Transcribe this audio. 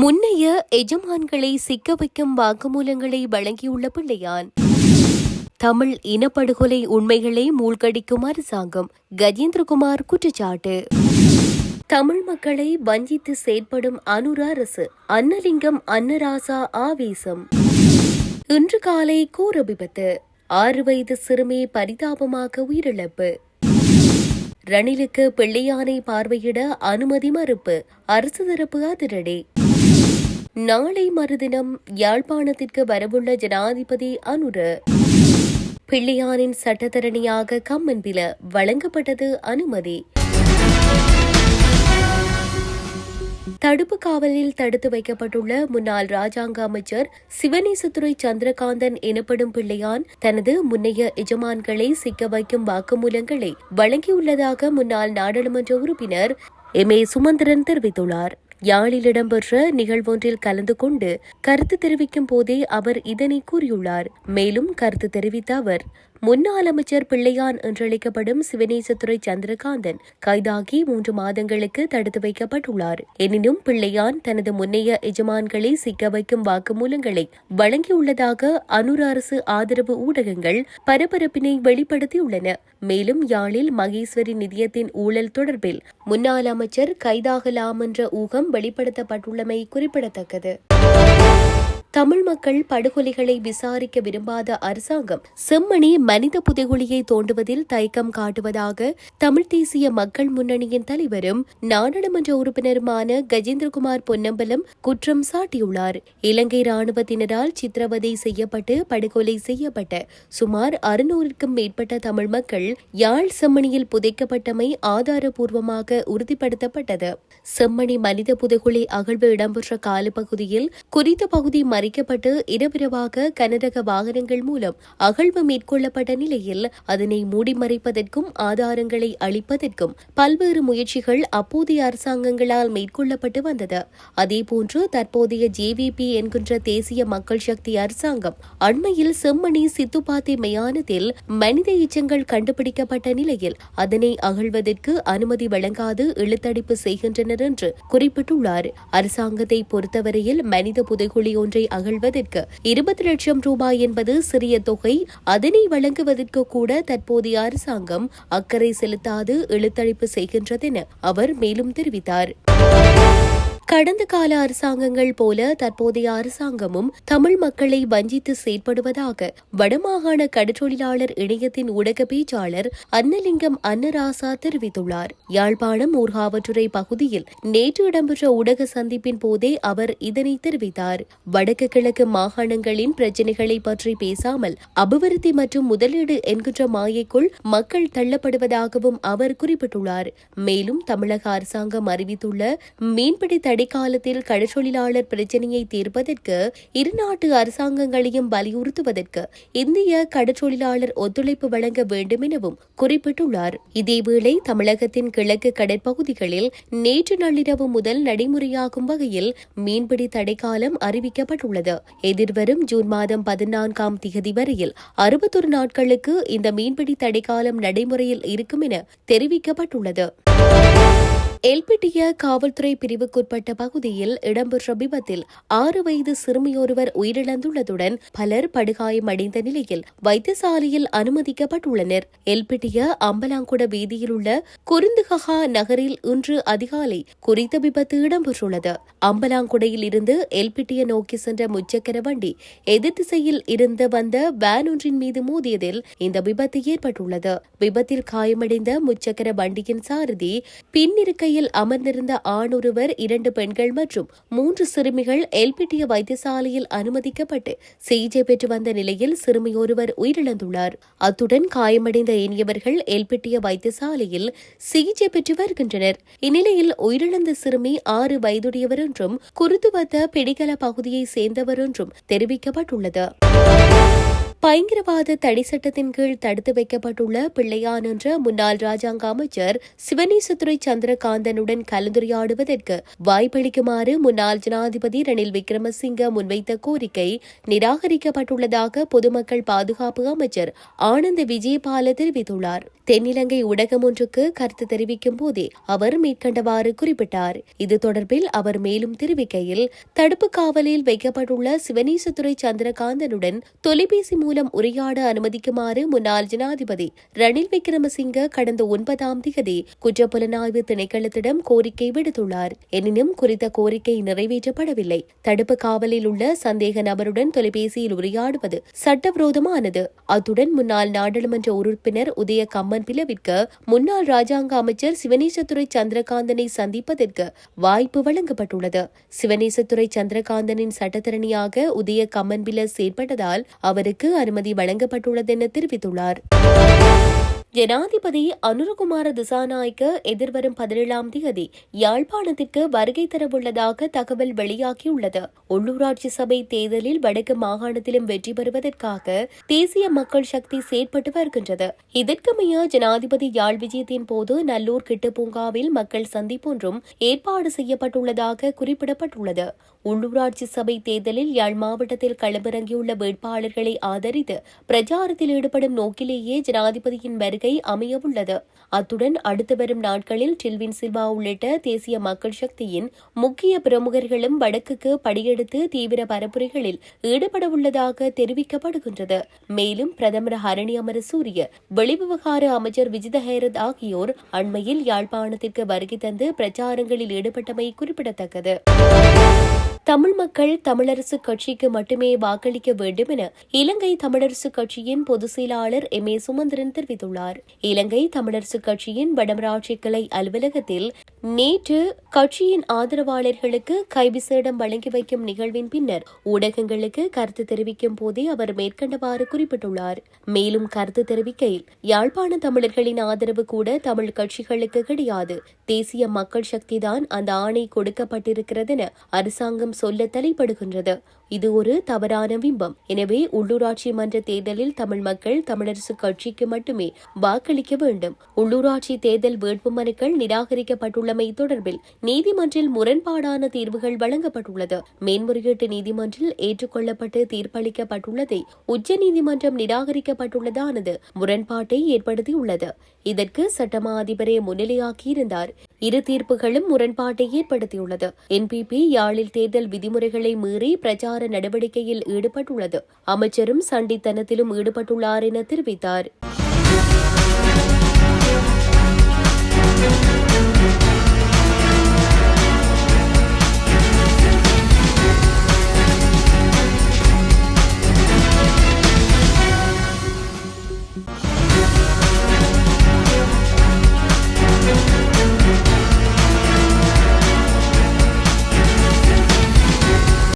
முன்னைய எஜமான்களை சிக்க வைக்கும் வாக்குமூலங்களை வழங்கியுள்ள பிள்ளையான். தமிழ் இனப்படுகொலை உண்மைகளை மூழ்கடிக்கும் அரசாங்கம் கஜேந்திரகுமார் குற்றச்சாட்டு. தமிழ் மக்களை வஞ்சித்து செயற்படும் அனுர அரசு அன்னலிங்கம் அன்னராசா ஆவேசம். இன்று காலை கோர விபத்து ஆறு வயது சிறுமி பரிதாபமாக உயிரிழப்பு. ரணிலுக்கு பிள்ளையானை பார்வையிட அனுமதி மறுப்பு அரசு தரப்பு அதிரடி. நாளை மறுதினம் யாழ்ப்பாணத்திற்கு வரவுள்ள ஜனாதிபதி அனுர. பிள்ளையானின் சட்டத்தரணியாக கம்மன்பில வழங்கப்பட்டது அனுமதி. தடுப்பு காவலில் தடுத்து வைக்கப்பட்டுள்ள முன்னாள் ராஜாங்க அமைச்சர் சிவனேசத்துறை சந்திரகாந்தன் எனப்படும் பிள்ளையான் தனது முன்னைய எஜமான்களை சிக்க வைக்கும் வாக்குமூலங்களை வழங்கியுள்ளதாக முன்னாள் நாடாளுமன்ற உறுப்பினர் எம் ஏ சுமந்திரன் தெரிவித்துள்ளார். யாழில் இடம்பெற்ற நிகழ்வொன்றில் கலந்து கொண்டு கருத்து தெரிவிக்கும் போதே அவர் இதனை கூறியுள்ளார். மேலும் கருத்து தெரிவித்த அவர் முன்னாள் அமைச்சர் பிள்ளையான் என்றழைக்கப்படும் சிவநேசத்துறை சந்திரகாந்தன் கைதாகி மூன்று மாதங்களுக்கு தடுத்து வைக்கப்பட்டுள்ளார். எனினும் பிள்ளையான் தனது முன்னைய எஜமான்களை சிக்க வைக்கும் வாக்குமூலங்களை வழங்கியுள்ளதாக அனுர் அரசு ஆதரவு ஊடகங்கள் பரபரப்பினை வெளிப்படுத்தியுள்ளன. மேலும் யாழில் மகேஸ்வரி நிதியத்தின் ஊழல் தொடர்பில் முன்னாள் அமைச்சர் கைதாகலாம் என்ற ஊகம் வெளிப்படுத்தப்பட்டுள்ளமை குறிப்பிடத்தக்கது. தமிழ் மக்கள் படுகொலைகளை விசாரிக்க விரும்பாத அரசாங்கம் செம்மணி மனித புதைகுழியை தோண்டுவதில் தயக்கம் காட்டுவதாக தமிழ் தேசிய மக்கள் முன்னணியின் தலைவரும் நாடாளுமன்ற உறுப்பினருமான கஜேந்திரகுமார் பொன்னம்பலம் குற்றம் சாட்டியுள்ளார். இலங்கை ராணுவத்தினரால் சித்திரவதை செய்யப்பட்டு படுகொலை செய்யப்பட்ட சுமார் அறுநூறுக்கும் மேற்பட்ட தமிழ் மக்கள் யாழ் செம்மணியில் புதைக்கப்பட்டமை ஆதாரபூர்வமாக உறுதிப்படுத்தப்பட்டது. செம்மணி மனித புதைகுழி அகழ்வு இடம்பெற்ற காலப்பகுதியில் குறித்த பகுதி மறை மறிக்கப்பட்டு இரவிரவாக கனரக வாகனங்கள் மூலம் அகழ்வு மேற்கொள்ளப்பட்ட நிலையில் அதனை மூடி மறைப்பதற்கும் ஆதாரங்களை அளிப்பதற்கும் பல்வேறு முயற்சிகள் அப்போதைய அரசாங்கங்களால் மேற்கொள்ளப்பட்டு வந்தது. அதேபோன்று தற்போதைய ஜேவிபி என்கின்ற தேசிய மக்கள் சக்தி அரசாங்கம் அண்மையில் செம்மணி சித்துப்பாத்தி மயானத்தில் மனித எச்சங்கள் கண்டுபிடிக்கப்பட்ட நிலையில் அதனை அகழ்வதற்கு அனுமதி வழங்காது இழுத்தடிப்பு செய்கின்றனர் என்று குறிப்பிட்டுள்ளார். அரசாங்கத்தை பொறுத்தவரையில் மனித புதைகுழி ஒன்றை அகழ்வதற்கு இருபது லட்சம் ரூபாய் என்பது சிறிய தொகை. அதனை வழங்குவதற்கு கூட தற்போதைய அரசாங்கம் அக்கறை செலுத்தாது இழுத்தடிப்பு செய்கின்றதென அவர் மேலும் தெரிவித்தார். கடந்த கால அரசாங்கங்கள் போல தற்போதைய அரசாங்கமும் தமிழ் மக்களை வஞ்சித்து செயற்படுவதாக வடமாகாண கடற்றொழிலாளர் இணையத்தின் ஊடக பேச்சாளர் அன்னலிங்கம் அன்னராசா தெரிவித்துள்ளார். யாழ்ப்பாணம் ஊர்காவற்றுறை பகுதியில் நேற்று இடம்பெற்ற ஊடக சந்திப்பின் போதே அவர் இதனை தெரிவித்தார். வடக்கு கிழக்கு மாகாணங்களின் பிரச்சினைகளை பற்றி பேசாமல் அபிவிருத்தி மற்றும் முதலீடு என்கின்ற மாயைக்குள் மக்கள் தள்ளப்படுவதாகவும் அவர் குறிப்பிட்டுள்ளார். மேலும் தமிழக அரசாங்கம் அறிவித்துள்ள மீன்பிடி இடைக்காலத்தில் கடற்றொழிலாளர் பிரச்சினையை தீர்ப்பதற்கு இரு நாட்டு அரசாங்கங்களையும் வலியுறுத்துவதற்கு இந்திய கடற்றொழிலாளர் ஒத்துழைப்பு வழங்க வேண்டும் எனவும் குறிப்பிட்டுள்ளார். இதேவேளை தமிழகத்தின் கிழக்கு கடற்பகுதிகளில் நேற்று நள்ளிரவு முதல் நடைமுறையாகும் வகையில் மீன்பிடி தடைக்காலம் அறிவிக்கப்பட்டுள்ளது. எதிர்வரும் ஜூன் மாதம் பதினான்காம் திகதி வரையில் அறுபத்தொரு நாட்களுக்கு இந்த மீன்பிடி தடைக்காலம் நடைமுறையில் இருக்கும் என தெரிவிக்கப்பட்டுள்ளது. எல்பிட்டிய காவல்துறை பிரிவுக்குட்பட்ட பகுதியில் இடம்பெற்ற விபத்தில் ஆறு வயது சிறுமியொருவர் உயிரிழந்துள்ளதுடன் பலர் படுகாயமடைந்த நிலையில் வைத்தியசாலையில் அனுமதிக்கப்பட்டுள்ளனர். எல்பிட்டிய அம்பலாங்குட வீதியில் உள்ள குருந்துகஹா நகரில் இன்று அதிகாலை குறித்த விபத்து இடம்பெற்றுள்ளது. அம்பலாங்குடையில் இருந்து எல்பிட்டிய நோக்கி சென்ற முச்சக்கர வண்டி எதிர் திசையில் இருந்து வந்த வேன் ஒன்றின் மீது மோதியதில் இந்த விபத்து ஏற்பட்டுள்ளது. விபத்தில் காயமடைந்த முச்சக்கர வண்டியின் சாரதி பின்னிருக்கையில் அமர்ந்திருந்த ஆணொருவர் இரண்டு பெண்கள் மற்றும் மூன்று சிறுமிகள் எல்பிட்டிய வைத்தியசாலையில் அனுமதிக்கப்பட்டு சிகிச்சை பெற்று வந்த நிலையில் சிறுமியொருவர் உயிரிழந்துள்ளார். அத்துடன் காயமடைந்த இனியவர்கள் எல்பிட்டிய வைத்தியசாலையில் சிகிச்சை பெற்று வருகின்றனர். இந்நிலையில் உயிரிழந்த சிறுமி ஆறு வயதுடையவர் என்றும் குருத்துவத்த பிடிகல பகுதியை சேர்ந்தவர் என்றும் தெரிவிக்கப்பட்டுள்ளது. பயங்கரவாத தடை சட்டத்தின் கீழ் தடுத்து வைக்கப்பட்டுள்ள பிள்ளையான் என்ற முன்னாள் ராஜாங்க அமைச்சர் சிவனேசத்துறை சந்திரகாந்தனுடன் கலந்துரையாடுவதற்கு வாய்ப்பளிக்குமாறு முன்னாள் ஜனாதிபதி ரணில் விக்ரமசிங்க முன்வைத்த கோரிக்கை நிராகரிக்கப்பட்டுள்ளதாக பொதுமக்கள் பாதுகாப்பு அமைச்சர் ஆனந்த் விஜயபால தெரிவித்துள்ளார். தென்னிலங்கை ஊடகம் ஒன்றுக்கு கருத்து தெரிவிக்கும் போதே அவர் மேற்கண்டவாறு குறிப்பிட்டார். இது தொடர்பில் அவர் மேலும் தெரிவிக்கையில் தடுப்பு காவலில் வைக்கப்பட்டுள்ள சிவனேசத்துறை சந்திரகாந்தனுடன் தொலைபேசி மூலம் உரையாட அனுமதிக்குமாறு முன்னாள் ஜனாதிபதி ரணில் விக்ரமசிங்க கடந்த ஒன்பதாம் தேதி குற்றப்புலனாய்வு திணைக்களத்திடம் கோரிக்கை விடுத்துள்ளார். எனினும் குறித்த கோரிக்கை நிறைவேற்றப்படவில்லை. தடுப்பு காவலில் உள்ள சந்தேக நபருடன் தொலைபேசியில் உரையாடுவது சட்டவிரோதமானது. அத்துடன் முன்னாள் நாடாளுமன்ற உறுப்பினர் உதய கம்மன் பிளவிற்கு முன்னாள் ராஜாங்க அமைச்சர் சிவனேசத்துறை சந்திரகாந்தனை சந்திப்பதற்கு வாய்ப்பு வழங்கப்பட்டுள்ளது. சிவனேசத்துறை சந்திரகாந்தனின் சட்டத்தரணியாக உதய கம்மன்பில செயற்பட்டதால் அவருக்கு அனுமதி வழங்கப்பட்டுள்ளது என தெரிவித்துள்ளார். ஜனாதிபதி அனுரகுமார திசாநாயக்க எதிர்வரும் பதினேழாம் தேதி யாழ்ப்பாணத்திற்கு வருகை தரவுள்ளதாக தகவல் வெளியாகியுள்ளது. உள்ளூராட்சி சபை தேர்தலில் வடக்கு மாகாணத்திலும் வெற்றி பெறுவதற்காக தேசிய மக்கள் சக்தி செயற்பட்டு வருகின்றது. இதற்கமைய ஜனாதிபதி யாழ் விஜயத்தின் போது நல்லூர் கிட்டு பூங்காவில் மக்கள் சந்திப்பொன்றும் ஏற்பாடு செய்யப்பட்டுள்ளதாக குறிப்பிடப்பட்டுள்ளது. உள்ளூராட்சி சபை தேர்தலில் யாழ் மாவட்டத்தில் களமிறங்கியுள்ள வேட்பாளர்களை ஆதரித்து பிரச்சாரத்தில் ஈடுபடும் நோக்கிலேயே ஜனாதிபதியின் வருகை அமையவுள்ளது. அத்துடன் அடுத்து வரும் நாட்களில் டில்வின் சில்வா உள்ளிட்ட தேசிய மக்கள் சக்தியின் முக்கிய பிரமுகர்களும் வடக்குக்கு படியெடுத்து தீவிர பரப்புரைகளில் ஈடுபடவுள்ளதாக தெரிவிக்கப்படுகின்றது. மேலும் பிரதமர் ஹரணி அமரசூரிய வெளிவிவகார அமைச்சர் விஜித ஹேரத் ஆகியோர் அண்மையில் யாழ்ப்பாணத்திற்கு வருகை தந்து பிரச்சாரங்களில் ஈடுபட்டமை குறிப்பிடத்தக்கது. தமிழ் மக்கள் தமிழரசு கட்சிக்கு மட்டுமே வாக்களிக்க வேண்டும் என இலங்கை தமிழரசு கட்சியின் பொதுச் செயலாளர் எம் ஏ சுமந்திரன் தெரிவித்துள்ளார். இலங்கை தமிழரசுக் கட்சியின் வடமராட்சி கிளை அலுவலகத்தில் நேற்று கட்சியின் ஆதரவாளர்களுக்கு கைவிசேடம் வழங்கி வைக்கும் நிகழ்வின் பின்னர் ஊடகங்களுக்கு கருத்து தெரிவிக்கும் போதே அவர் மேற்கண்டவாறு குறிப்பிட்டுள்ளார். மேலும் கருத்து தெரிவிக்கையில் யாழ்ப்பாண தமிழர்களின் ஆதரவு கூட தமிழ் கட்சிகளுக்கு கிடையாது. தேசிய மக்கள் சக்திதான் அந்த ஆணை கொடுக்கப்பட்டிருக்கிறது என அரசாங்கம் சொல்ல தலைப்படுகின்றது. இது ஒரு தவறான பிம்பம். எனவே உள்ளூராட்சி மன்ற தேர்தலில் தமிழ் மக்கள் தமிழரசு கட்சிக்கு மட்டுமே வாக்களிக்க வேண்டும். உள்ளூராட்சி தேர்தல் வேட்புமனுக்கள் உள்ளமை தொடர்பில் நீதிமன்றில் முரண்பாடான தீர்வுகள் வழங்கப்பட்டுள்ளது. மேன்முறையீட்டு நீதிமன்றில் ஏற்றுக்கொள்ளப்பட்டு தீர்ப்பளிக்கப்பட்டுள்ளதை உச்சநீதிமன்றம் நிராகரிக்கப்பட்டுள்ளதானது முரண்பாட்டை ஏற்படுத்தியுள்ளது. இதற்கு சட்டமா அதிபரே முன்னிலையாக்கியிருந்தார். இரு தீர்ப்புகளும் முரண்பாட்டை ஏற்படுத்தியுள்ளது. என்பிபி யாழில் தேர்தல் விதிமுறைகளை மீறி பிரச்சார நடவடிக்கையில் ஈடுபட்டுள்ளது. அமைச்சரும் சண்டித்தனத்திலும் ஈடுபட்டுள்ளார் என தெரிவித்தார்.